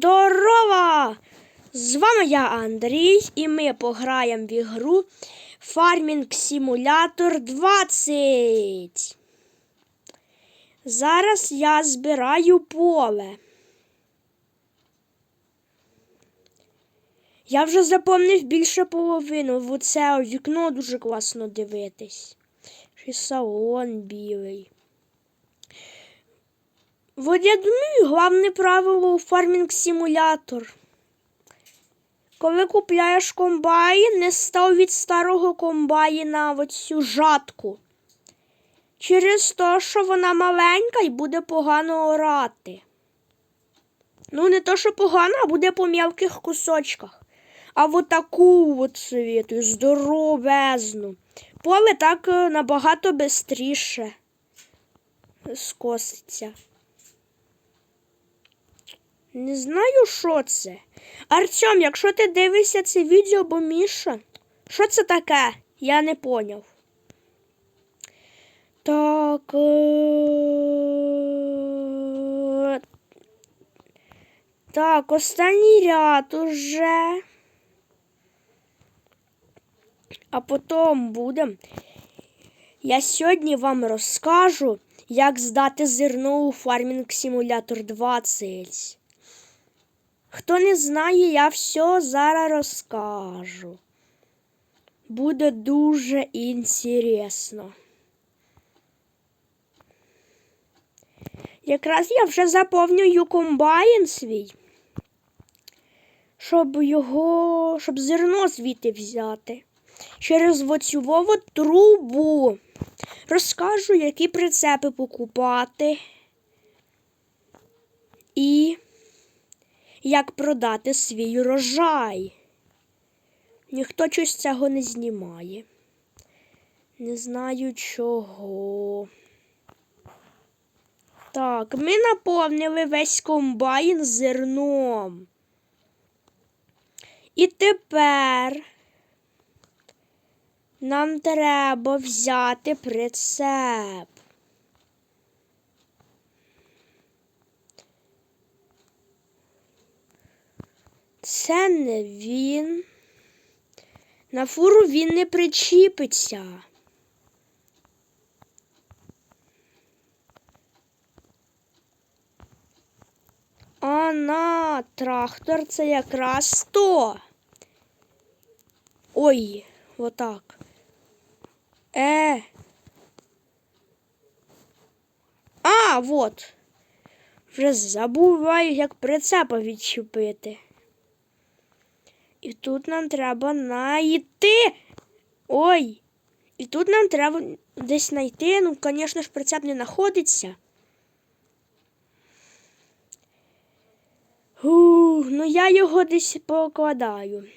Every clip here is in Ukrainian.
Здорова! З вами я Андрій, і ми пограємо в ігру Farming Simulator 20. Зараз я збираю поле. Я вже запомнив більше половину. В оце вікно дуже класно дивитись. Ще салон білий. Вот головне правило у фармінг симулятор. Коли купляєш комбайн, не став від старого комбайна оцю жатку. Через те, що вона маленька і буде погано орати. Ну, не то, що погано, а буде по м'яких кусочках. А от таку от совітую, здоровезну. Поле так е, набагато бистріше скоситься. Не знаю, що це. Артем, якщо ти дивишся це відео, бо Міша, що це таке? Я не поняв. Так. е, Так, останній ряд уже. А потім буде. Я сьогодні вам розкажу, як здати зерно у Farming Simulator 20. Хто не знає, я все зараз розкажу. Буде дуже інтересно. Якраз я вже заповнюю комбайн свій, щоб його, щоб зерно звідти взяти. Через оцю вову трубу. Розкажу, які прицепи покупати. І як продати свій урожай. Ніхто щось цього не знімає. Не знаю чого. Так, ми наповнили весь комбайн зерном. І тепер нам треба взяти прицеп. Це не він. На фуру він не причіпиться. А на трактор це якраз то. Ой, отак. Е. А, вот. Вже забуваю, як прицепа відчепити. І тут нам треба знайти. Ой. І тут нам треба десь знайти. Ну, звісно ж, прицеп не знаходиться. Ух, ну я його десь покладаю.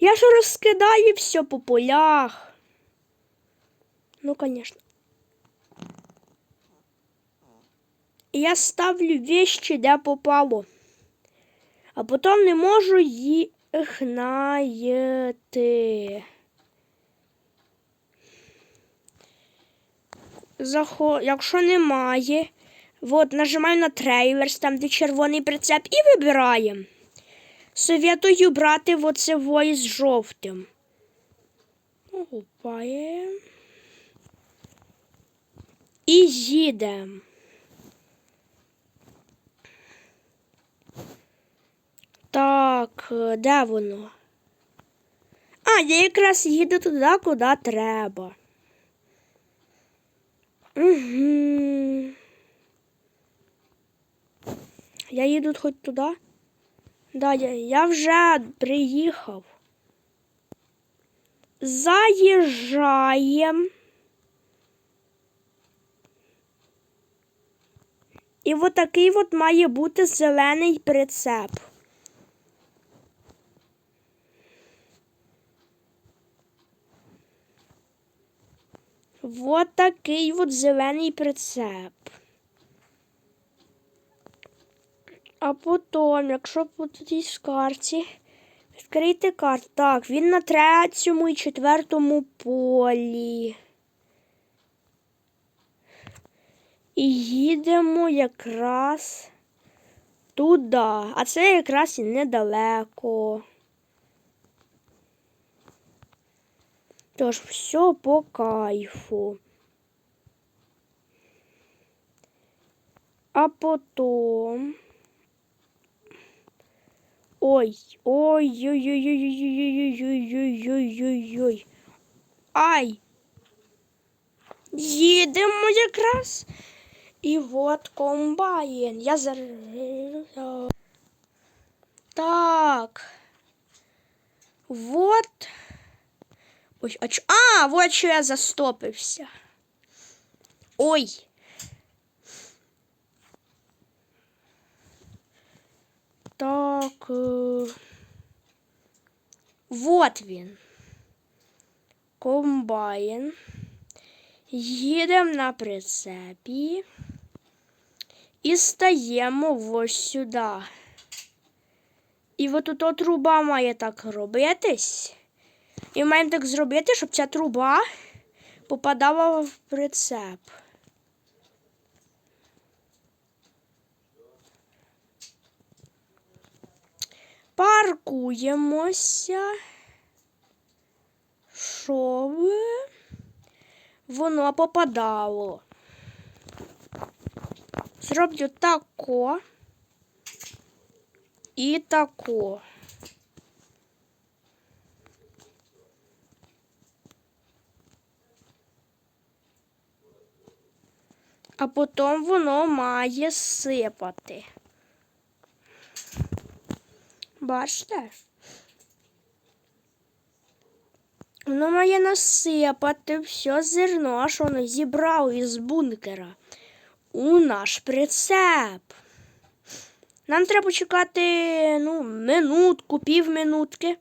Я ж розкидаю все по полях. Ну, звісно. Я ставлю вещи, де попало. А потім не можу їх знайти. Захо... Якщо немає, от, нажимаю на трейлерс, там де червоний прицеп, і вибираємо. Советую брати оце вої з жовтим. Опаємо. І їдемо. Так, е, де воно? А, я якраз їду туди, куди треба. Угу. Я їду хоч туди? Да, я, я вже приїхав. Заїжджаємо. І от от має бути зелений прицеп. Вот такий от зелений прицеп. А потім, якщо по цій карті, відкрийте карту. Так, він на третьому і четвертому полі. І їдемо якраз туди. А це якраз і недалеко. Тож все по кайфу. А потом. Ой, ой, ой, ой, ой, ой, ой, ой, ой, ой, ой. Ай. Їдемо якраз. І от комбайн. Я зараз. Так. Вот. Ой, а, чо- а, вот що я застопився. Ой. Так. Е... Вот він. Комбайн. Їдемо на прицепі. І стаємо ось сюди. І от тут труба має так робитись. І маємо так зробити, щоб ця труба попадала в прицеп. Паркуємося, щоб воно попадало. Зроблю тако і тако. А потім воно має сипати. Бачите? Воно має насипати все зерно, що воно зібрало із бункера у наш прицеп. Нам треба чекати ну, минутку, півминутки,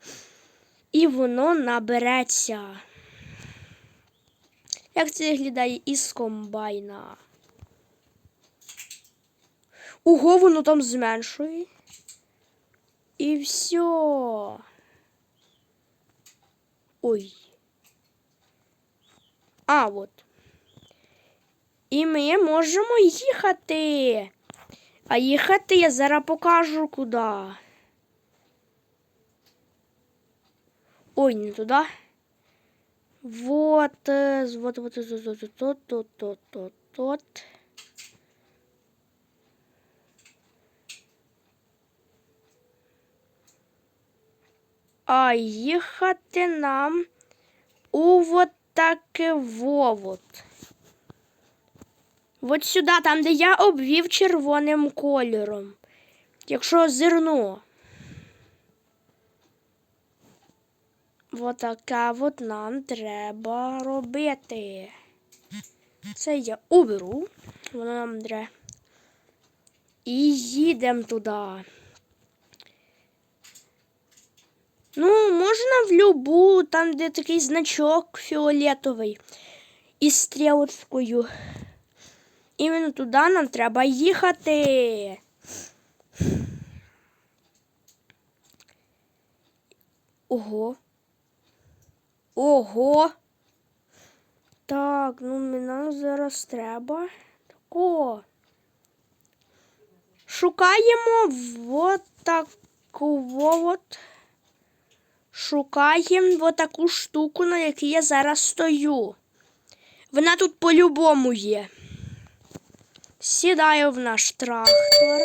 і воно набереться. Як це виглядає із комбайна? Ого, воно там зменшує. І все. Ой. А, от. І ми можемо їхати. А їхати я зараз покажу куди. Ой, не туди. Вот, е, вот, вот, вот, вот, вот, вот, вот, вот, вот, вот. А їхати нам у вот таке вовот. От сюди, там, де я обвів червоним кольором. Якщо зерно. Вот таке от нам треба робити. Це я уберу. Воно нам треба. І їдемо туди. Ну, можна в любу, там, де такий значок фіолетовий із стрілочкою. Іменно туди нам треба їхати. Ого. Ого. Так, ну нам зараз треба. Тако. Шукаємо вот таку от. Шукаємо таку штуку, на якій я зараз стою. Вона тут по-любому є. Сідаю в наш трактор.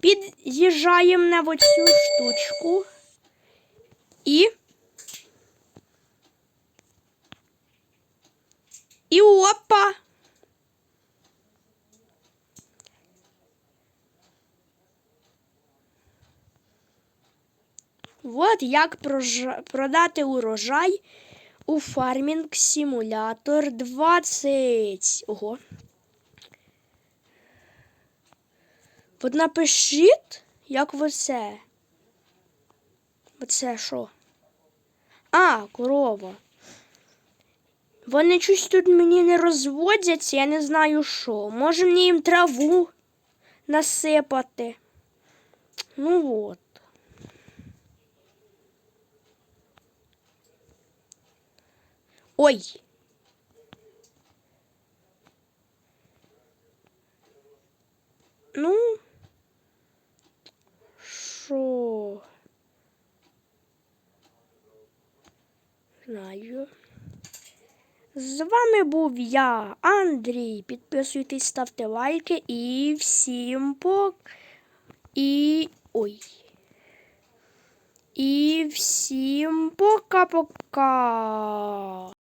Під'їжджаємо на оцю штучку. І От як продати урожай у Farming Simulator 20. Ого. От напишіть, як ви це. Оце що? А, корова. Вони щось тут мені не розводяться, я не знаю що. Може мені їм траву насипати. Ну от. Ой! Ну, що? Знаю. З вами був я, Андрій. Підписуйтесь, ставте лайки і всім пок. І. ой. І всім пока-пока.